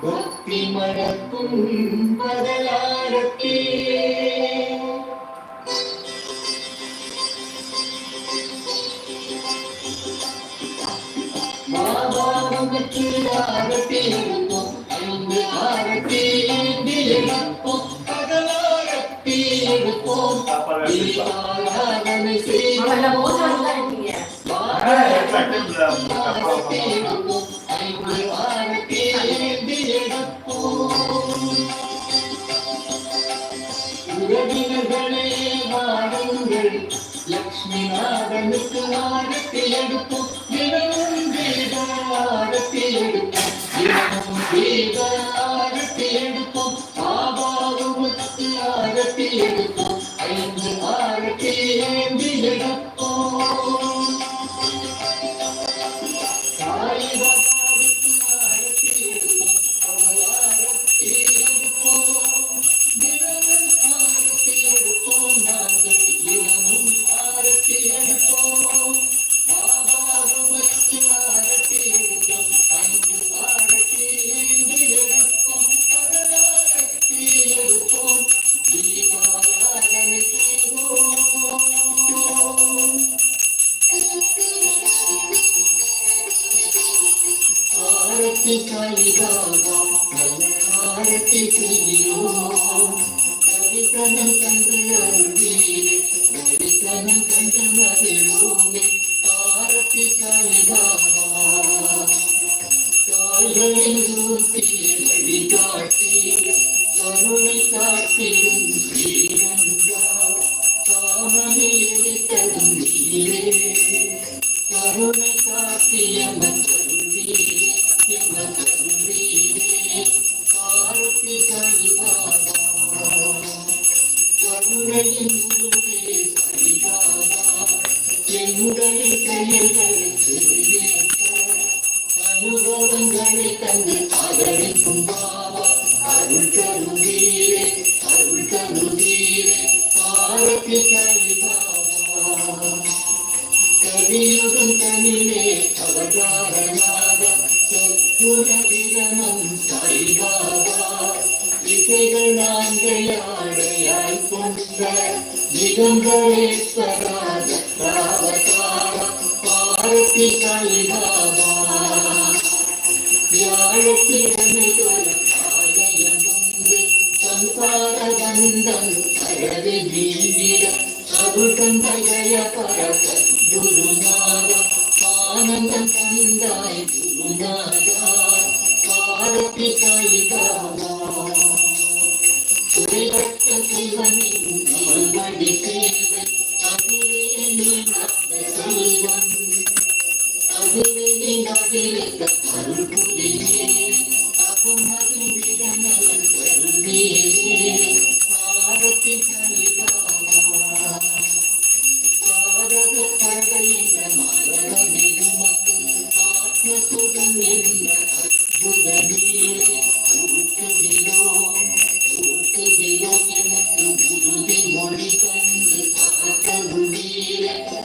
பக்தி மணக்கும் பதலாரத்தி பாபா உனக்கு வாருங்கள் லக்ஷ்மி நாதனுக்கு ஆரத்தி எடுப்போம். தினமும் எடுப்போம். தினமும் தரிசனம் ஆரத்தி சாயிபாபா தாய்களின் ஊசியை கருணை காட்டிடும் காமனை நீரே கருணை காட்டிய மற்றொன்றீரே கலியுகம் தனிலே அவதாரமாக சத்குண விரமம் சாய்பாபா இசைகள் நாங்கள் கொண்ட திகம்பரேஸ்வராஜ ராவதார பாரதி சாய்பாபா வியாழக்கிழமை ஆலயம் வந்து சம்சார பந்தம் அறவே நீங்கிட அருள் தந்த ஜய குருநாதா ஆனந்தம் தந்தாய் குருநாதா பாரதி சாய்பாபா குறைவற்ற சிவனே மறுபடி சேவை அதுவே நீ நந்த செல்வம் அதுவே நீ நதிலிருந்த அருள் புரியே அகமது விடநலன் தருவீரே பாரதி சாய்பாபா தரிசனம் என்ற அற்புத நீரே ஊட்டுகிறோம் ஊட்டுகிறோம் எனக்கு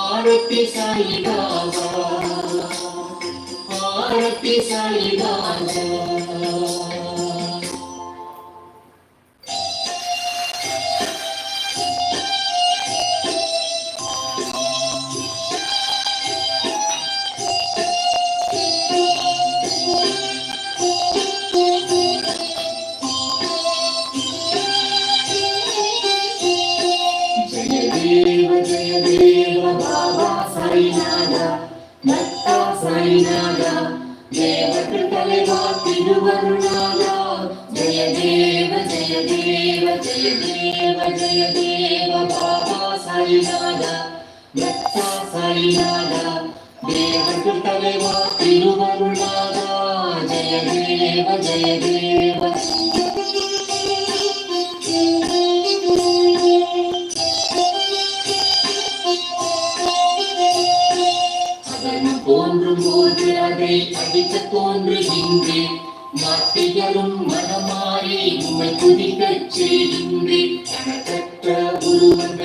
ஆரத்தி சாய்பாபா. நல்ல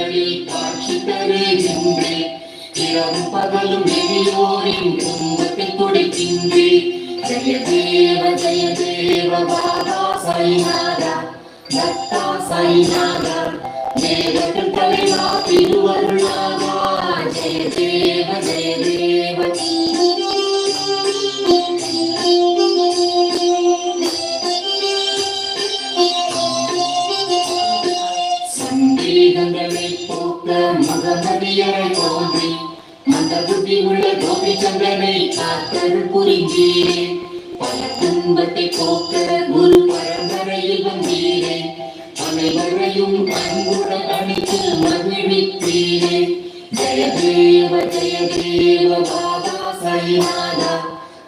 కలవి కాక్షితరే జింది చిరం పగలు మెలియోరింపుడి చింది జయ దేవ జయ దేవ బాబా సైనాద దత్త సైనాద దేవకృతవి నా తిరువరుణాగా జయ దేవ జయ దేవ జయ உள்ள கோபி சந்திரனை கோபிச்சந்திரனை காத்தருள் புரிந்தீரே. பல துன்பத்தை போக்க குரு பரம்பரையில் வந்தீரே. அனைவரையும் அன்புடன் அணித்து மகிழ்வித்தீரே. ஜெய தேவ ஜெய தேவ பாதா சைநாதா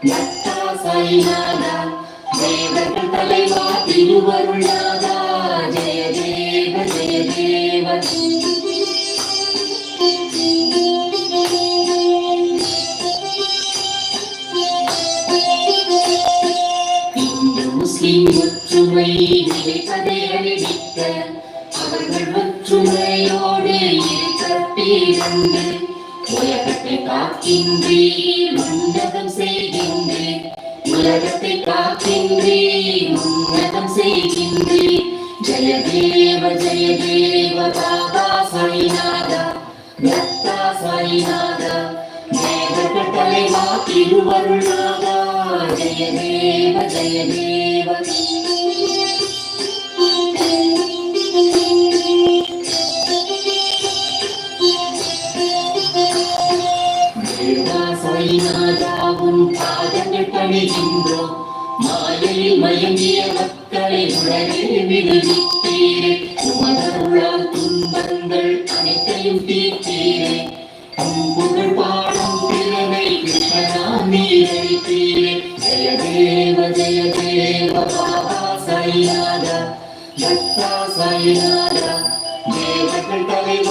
லத்தா சாய்நாதா. தேவர்கள் தலைவா திருவருளாதா. நிலைப்பதை அழிவிக்க அவர்கள் ஒற்றுமையோடு இருக்க பேரந்து உலகத்தை காக்கின்றீர் உன்னதம் செய்கின்றேன். உலகத்தை காக்கின்றேன் உன்னதம் செய்கின்றேன். ஜெய தேவ ஜெய தேவ பாபா சாய்நாதா தத்தா சாய்நாதா தேவர்கள் தலைவா திருவருளாதா. ஜெய தேவ ஜெய தேவ மயங்கிய மக்களை உடனே விடுவித்தீரே உமதருளால் துன்பங்கள் அனைத்தையும் தீர்த்தீரே அம்புகள் பாடும் திறமை கிருஷ்ணனா நீரைத்தீரே ஜெய தேவ ஜெய தேவ பாபா சாய்நாதா தத்தா சாய்நாதா தேவர்கள் தலைவர்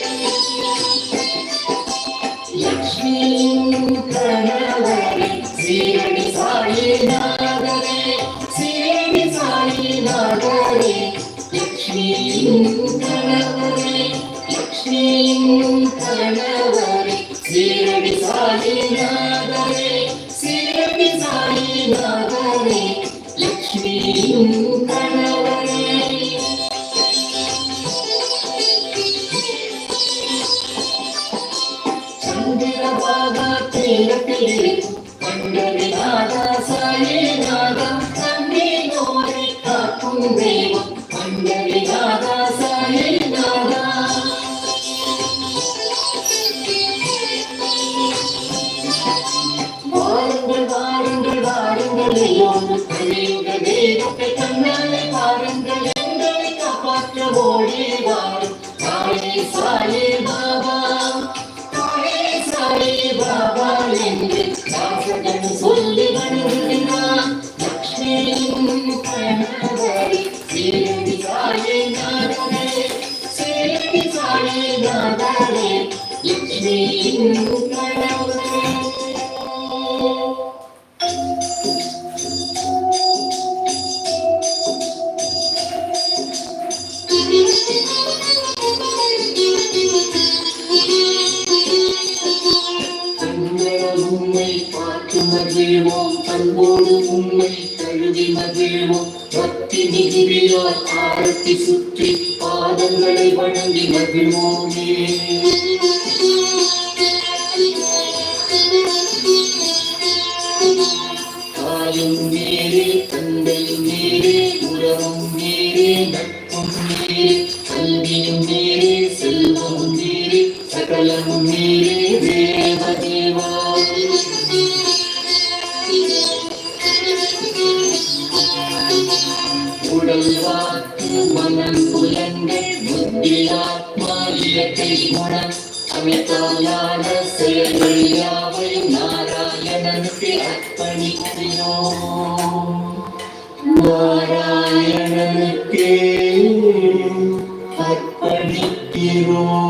பார்த்து மகிழ்வோம் அன்போடு உம்மை கழுவி மகிழ்வோம். பக்தி மிகுதியால் ஆரத்தி சுற்றி பாதங்களை வணங்கி மகிழ்வோமே. தாயும் நேரே தந்தையும் நேரே உறவும் நேரே நட்பும் நேரே கல்வியும் நேரே செல்வமும் நேரே சகலமும் நேரே அர்ப்பணிக்கிறோம்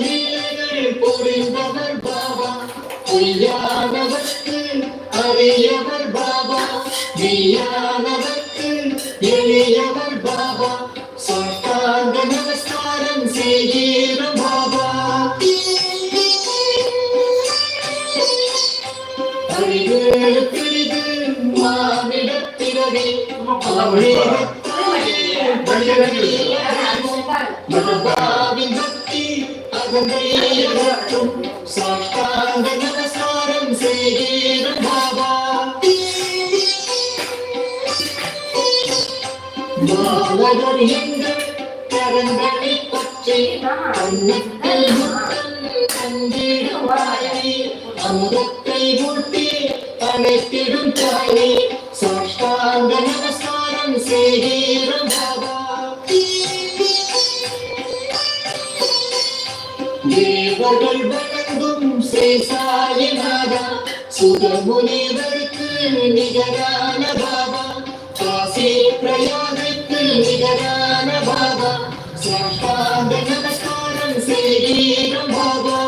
லீலைகள் புரிந்தவர் பாபா பொய்யானவர்க்கு அறியவர் பாபா மெய்யானவர்க்கு அகந்தை சாஷ்டாங்க நமஸ்காரம் செய்கிறோம் பாபா எங்கள் கரங்களை பற்றி கண்ணுக்கள் ஊட்டி தாயை சாஷ்டாங்க நமஸ்காரம் வணங்கும் சுகமுனிவருக்கு நிகரான பாபா காசி பிரயாணுக்கு நிகரான பாபா சாஷ்டாங்க நமஸ்காரம் செய்கிறோம் பாபா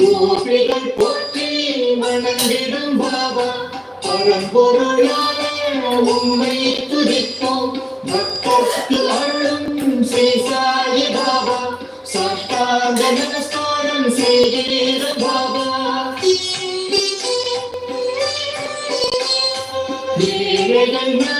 கோபிகள் போற்றி பாபா பரம்பொருளான உண்மை துதிப்போம் Living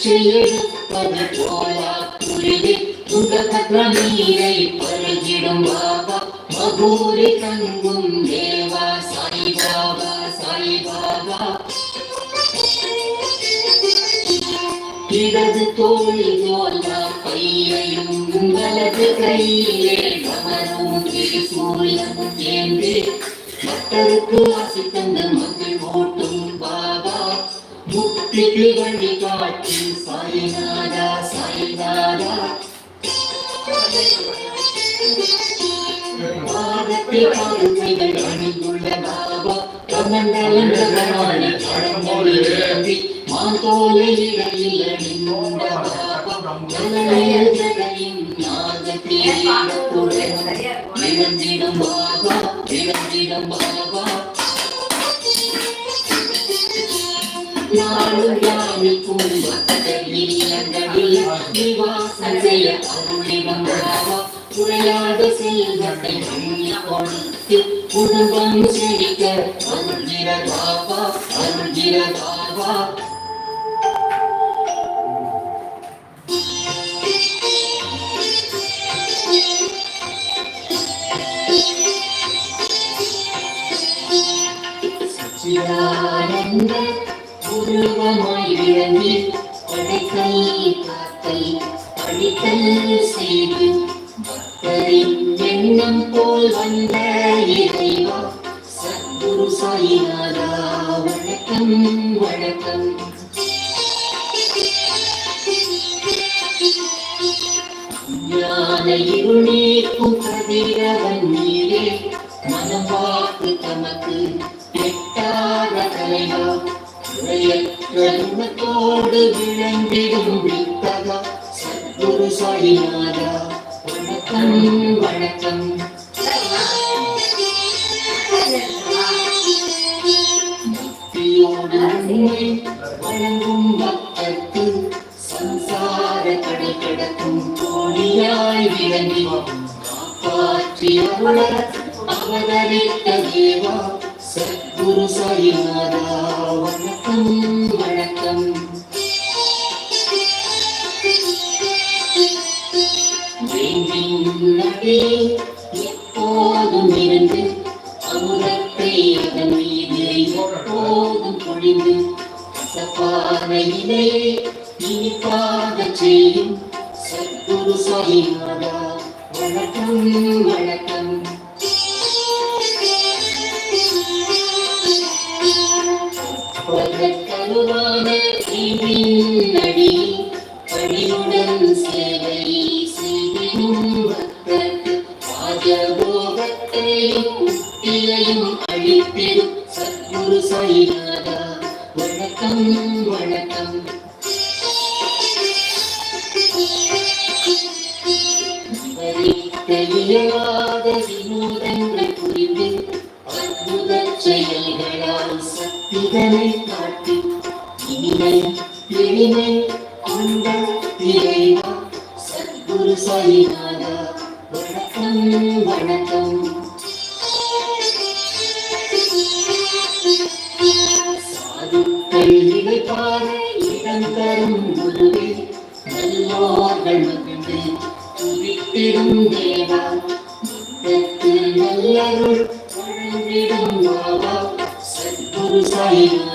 நிச்சயெடுப்பது போலா குருவே துங்கபத்ர நீரை பருகிடும் பாபா மகூரி தங்கும் தேவா சாய் பாபா சாய் பாபா இடது கையையும் கையிலே மக்களுக்கு ஆசி தந்த மக்கள் ஓட்டும் பா முக்திக்கு வழி காட்டி சாய்நாதா சாய்நாதா பாதத்தில் காலத்தைகள் அணிந்துள்ள பாபா கமண்டலம் பிரகமானி பழமொழி ஏந்தி மாந்தோலை இடையில் அணிந்துள்ள பாபா ஜனநயன் ஜனனின் நாகத்தீரத்துடன் இழந்திடும் பாபா இழந்திடும் பாபா நாளும் யாருக்கும் பக்தர்களில் இல்லங்களில் நிவாசம் செய்ய குறையாத செல்வத்தை கொடுத்து குடும்பம் செழிக்க சச்சிதானந்த உருவமாய் விளங்கி படைக்கல் காத்தல் பழித்தல் செய்து பக்தரின் எண்ணம் போல் வந்த இறைவா சத்குரு சாயிநாதா வணக்கம் வணக்கம் ஞான இருளீர்க்கும் கதிரவன் நீரே மனம் வாக்கு தமக்கு எட்டாத தலைவா. கருமத்தோடு விளங்கிடும் வித்தகா. சத்குரு சாயிநாதா வணக்கம் வணக்கம். பக்தியோடு உண்மை வழங்கும் பக்தர்க்கு சம்சார கடை கிடக்கும் தோழியாய் விளங்கி காப்பாற்றிய உலகத்தை வணக்கம் வணக்கம் வேண்டின் எப்போதும் இருந்து எளிமை கொண்ட இறைவா சத்குரு சாயிநாதா வணக்கம் வணக்கம். சாதுக்கள் இழைப்பார இடம் தரும் குருவே நல்லோர்கள் மகிழ்ந்து துதித்திடும் தேவா. புத்தத்து நல்லருள் வழங்கிடும் பாபா சத்குரு சாயிநாதா.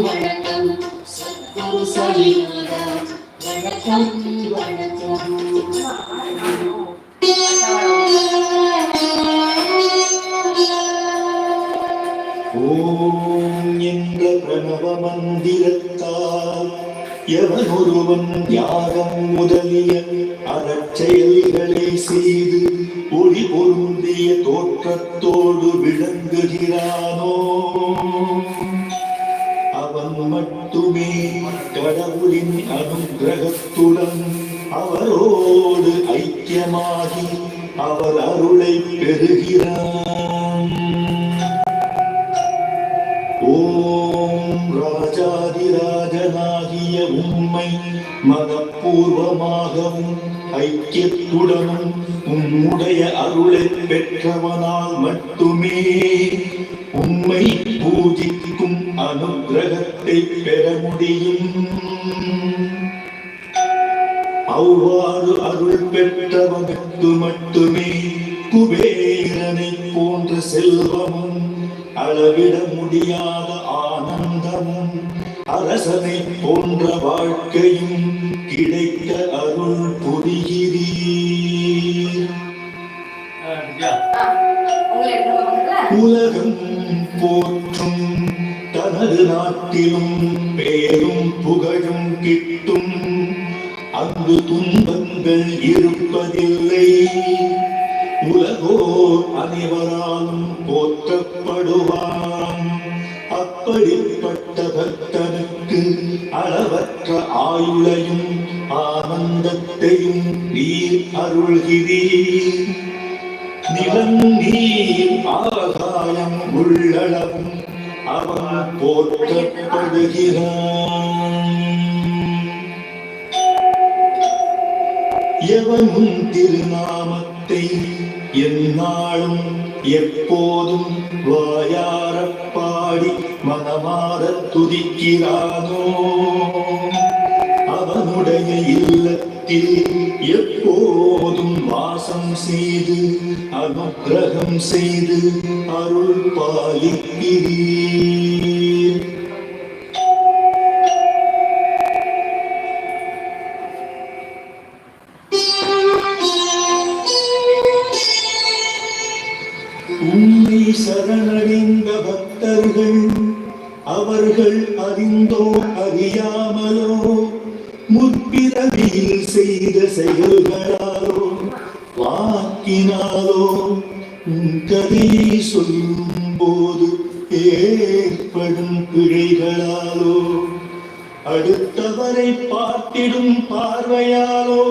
வணக்கம். வணக்கம் சத்குரு வணக்கம் வணக்கம். ஓம் என்ற பிரணவ மந்திரத்தால் எவனொருவன் யாகம் முதலிய அறச்செயல்களை செய்து ஒளி பொருந்திய தோற்றத்தோடு விளங்குகிறானோ? மட்டுமே கடவுளின் அனுகிரகத்துடன் அவரோடு ஐக்கியமாகி அவர் அருளை பெறுகிறார் ஓம் ராஜாதிராஜனாகிய உண்மை மனப்பூர்வமாகவும் ஐக்கியத்துடனும் உம்முடைய அருளை பெற்றவனால் மட்டுமே உம்மை பூஜிக்கும் அனுக்கிரகத்தை பெற முடியும். அவ்வாறு அருள் பெற்றவனுக்கு மட்டுமே குபேரனை போன்ற செல்வமும் அளவிட முடியாத ஆனந்தமும் அரசனை போன்ற வாழ்க்கையும் கிடைக்க அருள் புரிகிறீர். உலகம் போற்றும். தனது நாட்டிலும் பெயரும் புகழும் கிட்டும். அங்கு துன்பங்கள் இருப்பதில்லை. உலகோர் அனைவராலும் போற்றப்படுவான் அப்படிப்பட்ட பக்தனுக்கு அளவற்ற ஆயுளையும் ஆனந்தத்தையும் நீர் அருள்கிறீர். நிலம் நீர் ஆகாயம் உள்ளளவும் அவன் போற்றப்படுகிறான். எவனும் திருநாமத்தை எந்நாளும் எப்போதும் வாயாரப் பாடி மனமாரத் துதிக்கிறானோ? அவனுடைய இல்லத்தை இல்லத்தில் எப்போதும் வாசம் செய்து அனுகிரகம் செய்து அருள் பாலிக்கிறீர். உண்மை சரணடைந்த பக்தர்கள் அவர்கள் அறிந்தோ அறியாமலோ முற்பிறவியில் செய்த செயல்களாலோ வாக்கினாலோ உன் கதையை சொல்லும் போது ஏற்படும் பிழைகளாலோ அடுத்தவரை பார்த்திடும் பார்வையாலோ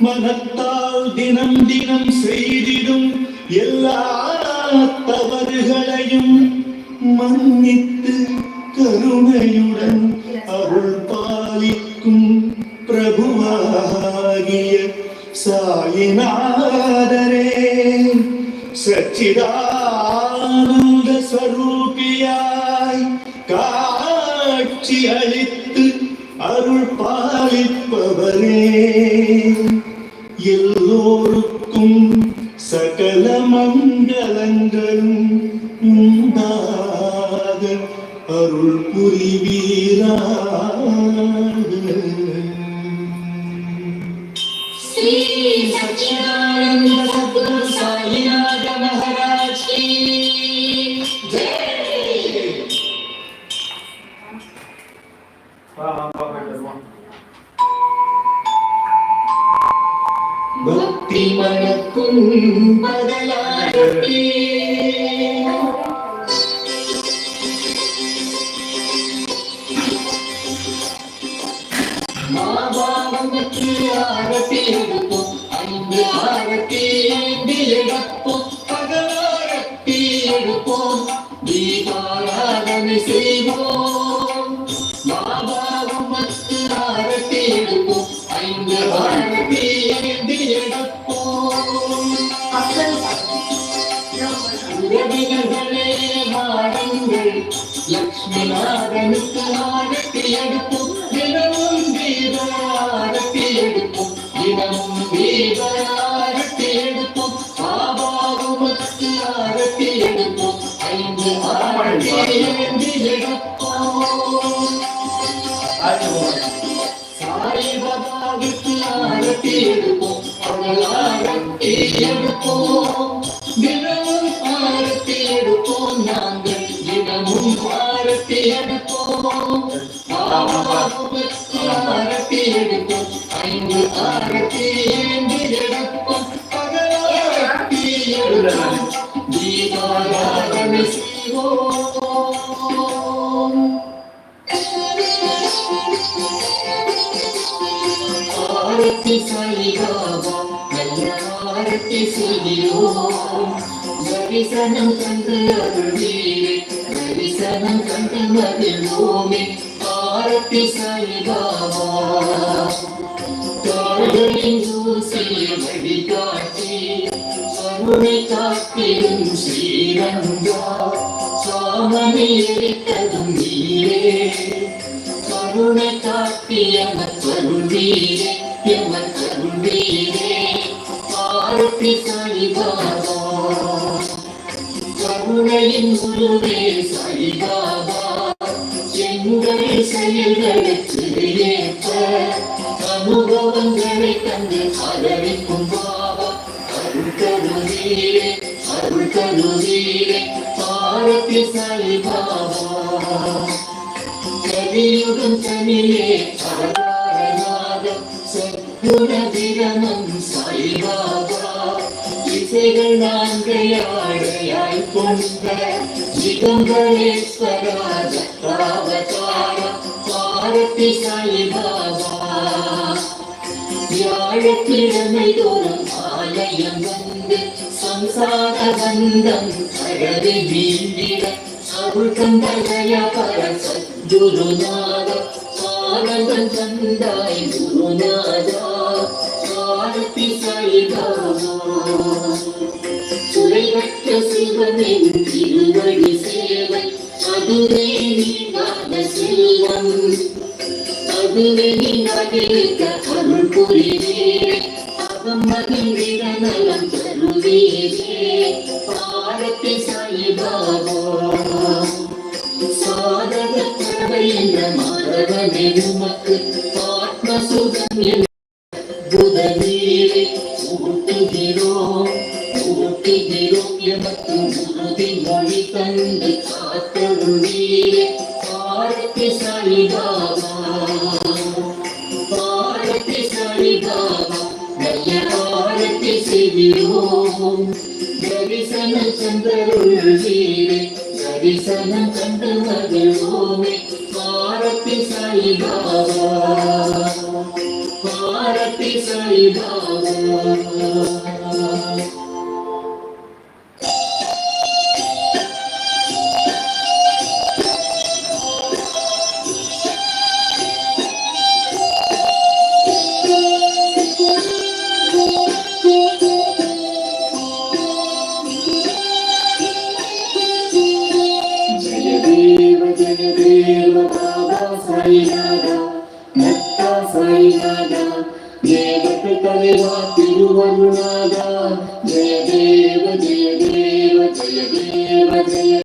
மனத்தால் தினம் தினம் செய்திடும் எல்லா தவறுகளையும் மன்னித்து கருணையுடன் அருள் നിൽക്കും പ്രഭുവാകിയ സായിനാദരേ സച്ചിദാനന്ദ സ്വരൂപിയായി കാക്ഷി അളിത്ത് അരുൾ പാലിപ്പവനേ. എല്ലോർക്കും സകല മംഗളങ്ങളും അരുൾ പുരിവീരാ ஐந்து ஆரத்தி ஐந்து எடுப்போம். பகலாரத்தி எடுப்போம் தீபாராதனை செய்வோம். மாபாவனுக்கு ஆரத்தி எடுப்போம். ஐந்து ஆரத்தி எடுப்போம். உறவினர்களே மாடங்கள் ஆரத்தி எடுப்போம். தினமும் ஆரத்தி எடுப்போம் பாபாவுக்கு எடுப்போம் ஐந்து ஏந்தி எடுப்போம் எடுப்போம் தீபாராதனை செய்வோம் ஆரத்தி ஆரத்தி தரிசனம் தந்து அருள் தரிசனம் கண்டு மகிழ்வோமே ஆரத்தி சாயிபாபா கால்களின் தூசியை வழிகாட்டி கருணை காத்திடும் ஸ்ரீரங்கா சாமனை எரித்ததும் நீரே கருணை காட்டிய கருணீரே எமக்கருளீரே ஆரத்தி சாய்பாபா கருணையின் குருவே சாய்பாபா எங்கள் செயல்களுக்கு ஏற்ப அனுபவங்களை தந்து ஆதரிக்கும் பாபா அருள் கருவீரே அருள் கருவீரே ஆரத்தி சாய்பாபா கலியுகம் தனியே அவதாரநாத சத்குண திரமம் சாய்பாபா இசைகள் கொண்ட திகம்பரேஸ்வராஜ பாவதார பாரதி சாய்பாபா வியாழக்கிழமை தோறும் ஆலயம் வந்து சம்சார பந்தம் அழகு நீண்டிட ஆனந்தம் தந்தாய் குருநாதா. ஆரத்தி சாய்பாபா துறைவற்ற சிவனின் திருவடி சேவை அதுவே நீங்காத செல்வம் அதுவே நீங்காதிருக்க அருள் புரிவே அவம் மகிழ்ந்திட நலம் தருவீரே பாரதி சாய்பாபா சாதக கடவை என்ற மாதவனே உமக்கு சாய்பாபா நல்ல பாரதி செய்கிறோம் தரிசனம் சந்தருள்வீரே தரிசனம் கண்டு மகிழ்வோமே பாரதி சாய்பாபா பாரதி